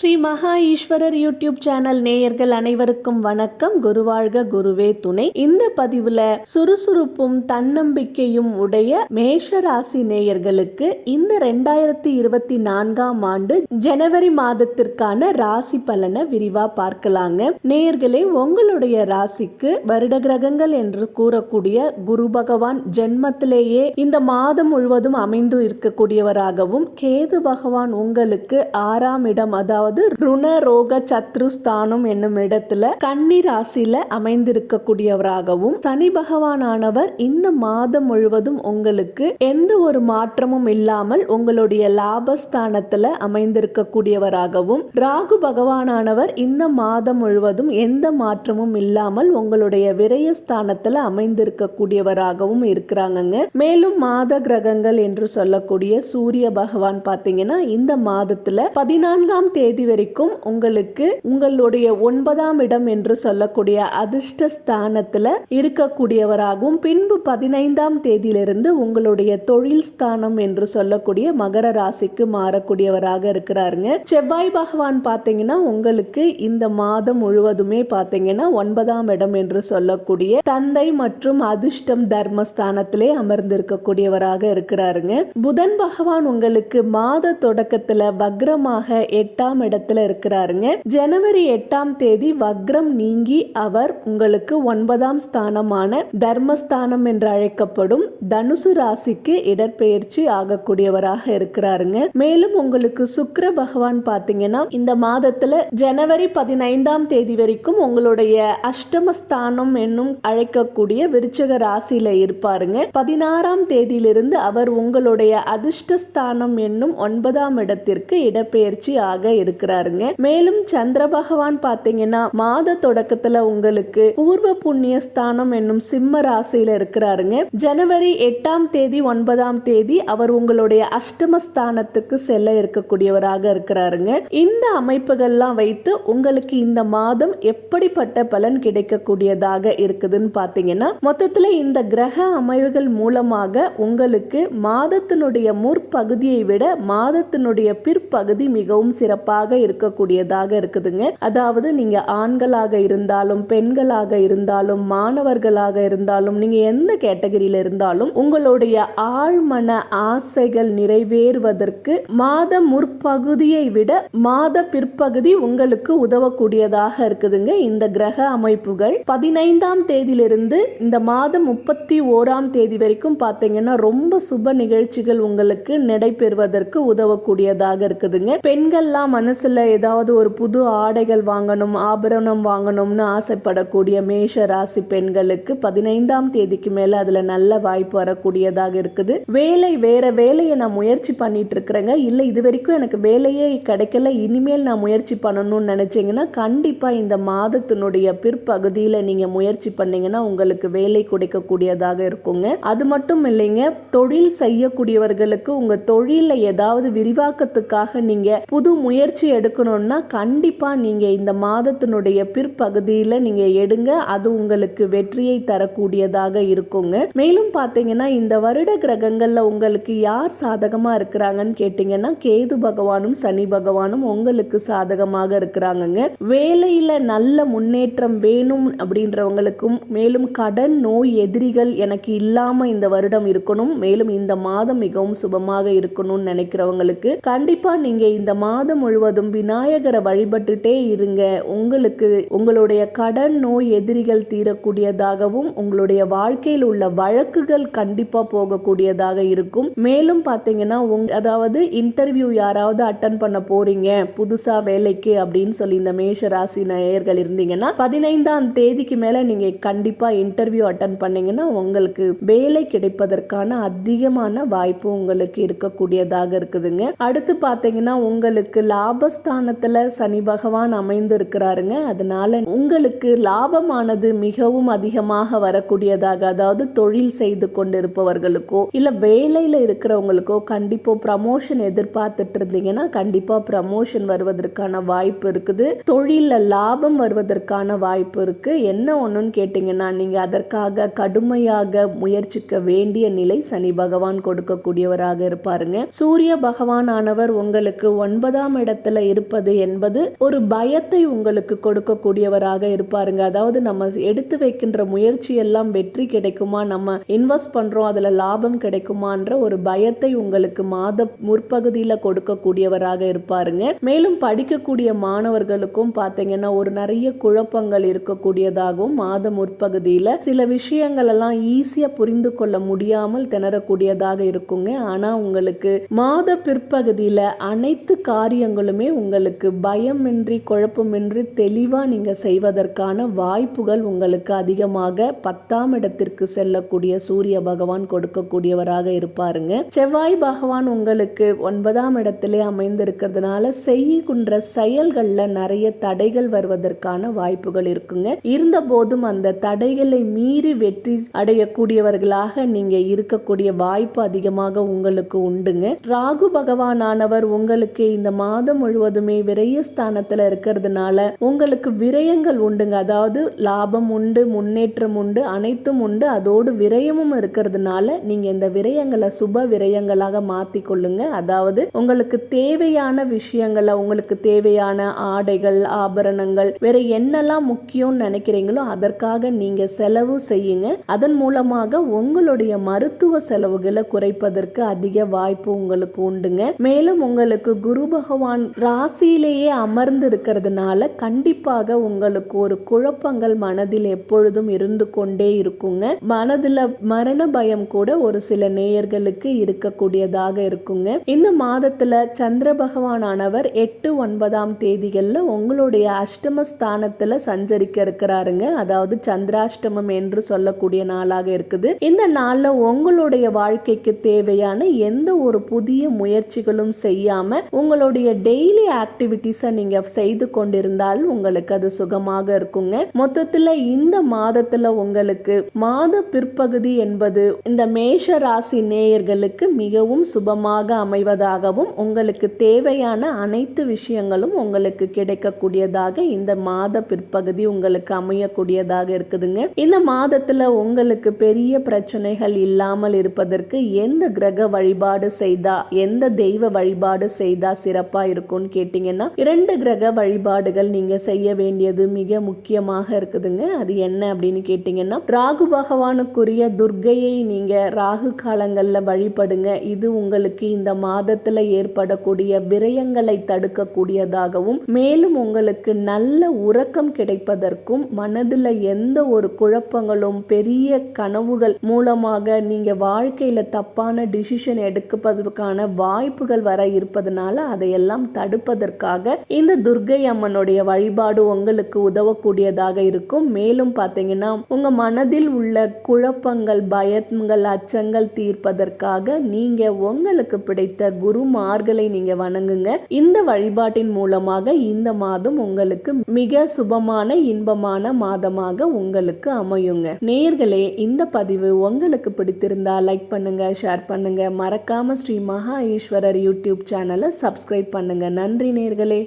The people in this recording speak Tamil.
ஸ்ரீ மகா ஈஸ்வரர் யூடியூப் சேனல் நேயர்கள் அனைவருக்கும் வணக்கம். குருவாழ்க குருவே துணை. இந்த பதிவுல சுறுசுறுப்பும் தன்னம்பிக்கையும் உடைய மேஷ ராசி நேயர்களுக்கு இந்த ரெண்டாயிரத்தி இருபத்தி நான்காம் ஆண்டு ஜனவரி மாதத்திற்கான ராசி பலனை விரிவா பார்க்கலாங்க. நேயர்களே உங்களுடைய ராசிக்கு வருட கிரகங்கள் என்று கூறக்கூடிய குரு பகவான் ஜென்மத்திலேயே இந்த மாதம் முழுவதும் அமைந்து இருக்கக்கூடியவராகவும் கேது பகவான் உங்களுக்கு ஆறாம் இடம் அதாவது அதாவது ருணரோக சத்ருஸ்தானம் என்னும் இடத்துல கன்னி ராசியில அமைந்திருக்கக்கூடியவராகவும் சனி பகவானானவர் இந்த மாதம் முழுவதும் உங்களுக்கு எந்த ஒரு மாற்றமும் இல்லாமல் உங்களுடைய லாபஸ்தானத்துல அமைந்திருக்கக்கூடியவராகவும் ராகு பகவானானவர் இந்த மாதம் முழுவதும் எந்த மாற்றமும் இல்லாமல் உங்களுடைய விரயஸ்தானத்துல அமைந்திருக்கக்கூடியவராகவும் இருக்கிறாங்கங்க. மேலும் மாத கிரகங்கள் என்று சொல்லக்கூடிய சூரிய பகவான் பாத்தீங்கன்னா இந்த மாதத்துல பதினான்காம் தேதி வரைக்கும் உங்களுக்கு உங்களுடைய ஒன்பதாம் இடம் என்று சொல்லக்கூடிய அதிர்ஷ்ட ஸ்தானத்துல இருக்கக்கூடியவராகவும் பின்பு பதினைந்தாம் தேதியிலிருந்து உங்களுடைய தொழில் ஸ்தானம் என்று சொல்லக்கூடிய மகர ராசிக்கு மாறக்கூடியவராக இருக்கிறாருங்க. செவ்வாய் பகவான் பார்த்தீங்கன்னா உங்களுக்கு இந்த மாதம் முழுவதுமே பார்த்தீங்கன்னா ஒன்பதாம் இடம் என்று சொல்லக்கூடிய தந்தை மற்றும் அதிர்ஷ்டம் தர்மஸ்தானத்திலே அமர்ந்திருக்கக்கூடியவராக இருக்கிறாருங்க. புதன் பகவான் உங்களுக்கு மாத தொடக்கத்துல வக்ரமாக எட்டாம் இடத்துல இருக்கிறாருங்க. ஜனவரி எட்டாம் தேதி வக்ரம் நீங்கி அவர் உங்களுக்கு ஒன்பதாம் ஸ்தானமான தர்மஸ்தானம் என்று அழைக்கப்படும் தனுசு ராசிக்கு இடற்பெயர்ச்சி ஆகக்கூடியவராக இருக்கிறாருங்க. மேலும் உங்களுக்கு சுக்கர பகவான் பாத்தீங்கன்னா இந்த மாதத்துல ஜனவரி பதினைந்தாம் தேதி வரைக்கும் உங்களுடைய அஷ்டமஸ்தானம் என்னும் அழைக்கக்கூடிய விருச்சக ராசியில இருப்பாருங்க. பதினாறாம் தேதியிலிருந்து அவர் உங்களுடைய அதிர்ஷ்டஸ்தானம் என்னும் ஒன்பதாம் இடத்திற்கு இடப்பெயர்ச்சி ஆக இருக்கிறாருங்க. மேலும் சந்திர பகவான் பாத்தீங்கன்னா மாத தொடக்கத்துல உங்களுக்கு பூர்வ புண்ணிய ஸ்தானம் என்னும் சிம்ம ராசியில இருக்கிறாருங்க. ஜனவரி எட்டாம் தேதி ஒன்பதாம் தேதி அவர் உங்களுடைய அஷ்டமஸ்தானத்துக்கு செல்ல இருக்கக்கூடியவராக இருக்கிறாருங்க. இந்த அமைப்புகள்லாம் வைத்து உங்களுக்கு இந்த மாதம் எப்படிப்பட்ட பலன் கிடைக்கக்கூடியதாக இருக்குதுன்னு பாத்தீங்கன்னா மொத்தத்துல இந்த கிரக அமைவுகள் மூலமாக உங்களுக்கு மாதத்தினுடைய முற்பகுதியை விட மாதத்தினுடைய பிற்பகுதி மிகவும் சிறப்பாக இருக்கக்கூடியதாக இருக்குதுங்க. அதாவது நீங்க ஆண்களாக இருந்தாலும் பெண்களாக இருந்தாலும் மாணவர்களாக இருந்தாலும் நீங்க எந்த கேட்டகரியில இருந்தாலும் உங்களுடைய ஆழ்மன ஆசைகள் நிறைவேறுவதற்கு மாத முற்பகுதியை விட மாத பிற்பகுதி உங்களுக்கு உதவக்கூடியதாக இருக்குதுங்க. இந்த கிரக அமைப்புகள் பதினைந்தாம் தேதியிலிருந்து இந்த மாதம் முப்பத்தி ஓராம் தேதி வரைக்கும் பார்த்தீங்கன்னா ரொம்ப சுப நிகழ்ச்சிகள் உங்களுக்கு நடைபெறுவதற்கு உதவக்கூடியதாக இருக்குதுங்க. பெண்கள்லாம் மனசில் ஏதாவது ஒரு புது ஆடைகள் வாங்கணும் ஆபரணம் வாங்கணும்னு ஆசைப்படக்கூடிய மேஷ ராசி பெண்களுக்கு பதினைந்தாம் தேதிக்கு மேல அதுல நல்ல வாய்ப்பு வரக்கூடியதாக இருக்குது. வேலை வேற வேலையை நான் முயற்சி பண்ணிட்டு இருக்கிறேங்க. இல்லை இது வரைக்கும் எனக்கு வேலையே கிடைக்கல. இனிமேல் நான் முயற்சி பண்ணணும்னு நினைச்சீங்கன்னா கண்டிப்பா இந்த மாதத்தினுடைய பிற்பகுதியில நீங்க முயற்சி பண்ணீங்கன்னா உங்களுக்கு வேலை கிடைக்கக்கூடியதாக இருக்குங்க. அது மட்டும் இல்லைங்க தொழில் செய்யக்கூடியவர்களுக்கு உங்க தொழில ஏதாவது விரிவாக்கத்துக்காக நீங்க புது முயற்சி எடுக்கணும்னா கண்டிப்பா நீங்க இந்த மாதத்தினுடைய பிற்பகுதியில நீங்க எடுங்க. அது உங்களுக்கு வெற்றியை தரக்கூடியதாக இருக்குங்க. மேலும் பார்த்தீங்கன்னா இந்த வருட கிரகங்கள்ல உங்களுக்கு யார் சாதகமா இருக்கிறாங்கன்னு கேட்டீங்கன்னா கேது பகவானும் சனி பகவானும் உங்களுக்கு சாதகமாக இருக்கிறாங்கங்க. வேலையில நல்ல முன்னேற்றம் வேணும் அப்படின்றவங்களுக்கும் மேலும் கடன் நோய் எதிரிகள் எனக்கு இல்லாமல் இந்த வருடம் இருக்கணும். மேலும் இந்த மாதம் மிகவும் சுபமாக இருக்கணும்னு நினைக்கிறவங்களுக்கு கண்டிப்பா நீங்க இந்த மாதம் முழுவதும் விநாயகரை வழிபட்டுட்டே இருங்க. உங்களுக்கு உங்களுடைய கடன் நோய் எதிரிகள் தீரக்கூடியதாகவும் உங்களுடைய வாழ்க்கையில் உள்ள வழக்குகள் கண்டிப்பா போகக்கூடியதாக இருக்கும். மேலும் பார்த்தீங்கன்னா உங் அதாவது இன்டர்வியூ யாராவது அட்டன் பண்ண போறீங்க புதுசா வேலைக்கு அப்படின்னு சொல்லி இந்த மேஷ ராசி நேயர்கள் இருந்தீங்கன்னா பதினைந்தாம் தேதிக்கு மேல நீங்க கண்டிப்பா இன்டர்வியூ அட்டன் பண்ணீங்கன்னா உங்களுக்கு வேலை கிடைப்பதற்கான அதிகமான வாய்ப்பு உங்களுக்கு இருக்கக்கூடியதாக இருக்குதுங்க. அடுத்து பார்த்தீங்கன்னா உங்களுக்கு லாபஸ்தானத்தில் சனி பகவான் அமைந்திருக்கிறாருங்க. அதனால உங்களுக்கு லாபமானது மிகவும் அதிகமாக வரக்கூடியதாக அதாவது தொழில் செய்து கொண்டிருப்பவர்களுக்கோ இல்லை வேலையில் இருக்கிறவங்களுக்கோ கண்டிப்பாக ப்ரமோஷன் எதிர்பார்த்துட்டு இருந்தீங்கன்னா கண்டிப்பாக ப்ரமோஷன் வருவதற்கான வாய்ப்பு இருக்குது. தொழிலில் லாபம் வருவதற்கான வாய்ப்பு இருக்குது என்ன ஒன்றுன்னு கேட்டிங்கன்னா நீங்கள் அதற்காக கடுமையாக முயற்சிக்க வேண்டிய நிலை சனி பகவான் கொடுக்கக்கூடியவராக இருப்பாருங்க. சூரிய பகவான் ஆனவர் உங்களுக்கு ஒன்பதாம் இடத்துல ஸ்தானத்துல இருப்பது என்பது ஒரு பயத்தை உங்களுக்கு கொடுக்கக்கூடியவராக இருப்பாருங்க. அதாவது நம்ம எடுத்து வைக்கின்ற முயற்சி எல்லாம் வெற்றி கிடைக்குமா? நம்ம இன்வெஸ்ட் பண்றோம் அதுல லாபம் கிடைக்குமான்ற ஒரு பயத்தை உங்களுக்கு மாத முற்பகுதியில கொடுக்கக்கூடியவராக இருப்பாருங்க. மேலும் படிக்கக்கூடிய மாணவர்களுக்கும் பார்த்தீங்கன்னா ஒரு நிறைய குழப்பங்கள் இருக்கக்கூடியதாகவும் மாத முற்பகுதியில சில விஷயங்கள் எல்லாம் ஈஸியா புரிந்து கொள்ள முடியாமல் திணறக்கூடியதாக இருக்குங்க. ஆனா உங்களுக்கு மாத பிற்பகுதியில அனைத்து காரியங்களுமே உங்களுக்கு பயமின்றி குழப்பமின்றி தெளிவாக நீங்க செய்வதற்கான வாய்ப்புகள் உங்களுக்கு அதிகமாக பத்தாம் இடத்திற்கு செல்லக்கூடிய சூரிய பகவான் கொடுக்கக்கூடியவராக இருப்பாருங்க. செவ்வாய் பகவான் உங்களுக்கு ஒன்பதாம் இடத்திலே அமைந்திருக்கிறதுனால செய்கின்ற செயல்கள்ல நிறைய தடைகள் வருவதற்கான வாய்ப்புகள் இருக்குங்க. இருந்த போதும் அந்த தடைகளை மீறி வெற்றி அடையக்கூடியவர்களாக நீங்க இருக்கக்கூடிய வாய்ப்பு அதிகமாக உங்களுக்கு உண்டுங்க. ராகு பகவானானவர் உங்களுக்கு இந்த மாதம் முழுவதுமே விரயஸ்தானத்தில் இருக்கிறதுனால உங்களுக்கு விரயங்கள் உண்டுங்க. அதாவது லாபம் உண்டு முன்னேற்றம் உண்டு அனைத்தும் உண்டு. அதோடு விரயமும் இருக்கிறதுனால நீங்க இந்த விரயங்களை சுப விரயங்களாக மாத்தி கொள்ளுங்க அதாவது உங்களுக்கு தேவையான விஷயங்களை உங்களுக்கு தேவையான ஆடைகள் ஆபரணங்கள் வேற என்னெல்லாம் முக்கியம்னு நினைக்கிறீங்களோ அதற்காக நீங்க செலவு செய்யுங்க. அதன் மூலமாக உங்களுடைய மருத்துவ செலவுகளை குறைப்பதற்கு அதிக வாய்ப்பு உங்களுக்கு உண்டுங்க. மேலும் உங்களுக்கு குரு பகவான் ராசியிலேயே அமர்ந்து இருக்கிறதுனால கண்டிப்பாக உங்களுக்கு ஒரு குழப்பங்கள் மனதில் எப்பொழுதும் இருந்து கொண்டே இருக்குங்க. மனதில் மரண பயம் கூட ஒரு சில நேயர்களுக்கு இருக்கக்கூடியதாக இருக்குங்க. இந்த மாதத்துல சந்திர பகவானானவர் எட்டு ஒன்பதாம் தேதிகளில் உங்களுடைய அஷ்டம ஸ்தானத்துல சஞ்சரிக்க இருக்கிறாருங்க அதாவது சந்திராஷ்டமம் என்று சொல்லக்கூடிய நாளாக இருக்குது. இந்த நாள்ல உங்களுடைய வாழ்க்கைக்கு தேவையான எந்த ஒரு புதிய முயற்சிகளும் செய்யாம உங்களுடைய டெய்லி ஆக்டிவிட்டிஸை நீங்க செய்து கொண்டிருந்தால் உங்களுக்கு அது சுகமாக இருக்குங்க. மொத்தத்துல இந்த மாதத்துல உங்களுக்கு மாத பிற்பகுதி என்பது இந்த மேஷ ராசி நேயர்களுக்கு மிகவும் சுபமாக அமைவதாகவும் உங்களுக்கு தேவையான அனைத்து விஷயங்களும் உங்களுக்கு கிடைக்கக்கூடியதாக இந்த மாத பிற்பகுதி உங்களுக்கு அமையக்கூடியதாக இருக்குதுங்க. இந்த மாதத்துல உங்களுக்கு பெரிய பிரச்சனைகள் இல்லாமல் இருப்பதற்கு எந்த கிரக வழிபாடு செய்தா எந்த தெய்வ வழிபாடு செய்தா சிறப்பா இருக்கும்னு கேட்டீங்கன்னா இரண்டு கிரக வழிபாடுகள் நீங்க செய்ய வேண்டியது மிக முக்கியமாக இருக்குதுங்க. அது என்ன அப்படின்னு கேட்டீங்கன்னா ராகு பகவானுக்குரிய துர்க்கையை நீங்க ராகு காலங்கள்ல வழிபடுங்க. இது உங்களுக்கு இந்த மாதத்துல ஏற்படக்கூடிய விரயங்களை தடுக்கக்கூடியதாகவும் மேலும் உங்களுக்கு நல்ல உறக்கம் கிடைப்பதற்கும் மனதுல எந்த ஒரு குழப்பங்களும் பெரிய கனவுகள் மூலமாக நீங்க வாழ்க்கையில தப்பான டிசிஷன் எடுப்பதற்கான வாய்ப்புகள் வர இருப்பதனால அதையெல்லாம் தடுப்பதற்காக இந்த துர்கை அம்மனுடைய வழிபாடு உங்களுக்கு உதவக்கூடியதாக இருக்கும். மேலும் பார்த்தீங்கன்னா உங்க மனதில் உள்ள குழப்பங்கள் பயங்கள் அச்சங்கள் தீர்ப்பதற்காக நீங்க உங்களுக்கு பிடித்த குருமார்களை நீங்க வணங்குங்க. இந்த வழிபாட்டின் மூலமாக இந்த மாதம் உங்களுக்கு மிக சுபமான இன்பமான மாதமாக உங்களுக்கு அமையுங்க. நேர்களே இந்த பதிவு உங்களுக்கு பிடித்திருந்தா லைக் பண்ணுங்க ஷேர் பண்ணுங்க. மறக்காம ஸ்ரீ மகா ஈஸ்வரர் யூடியூப் சேனலை சப்ஸ்கிரைப் பண்ணுங்க. நன்றி நேர்களே.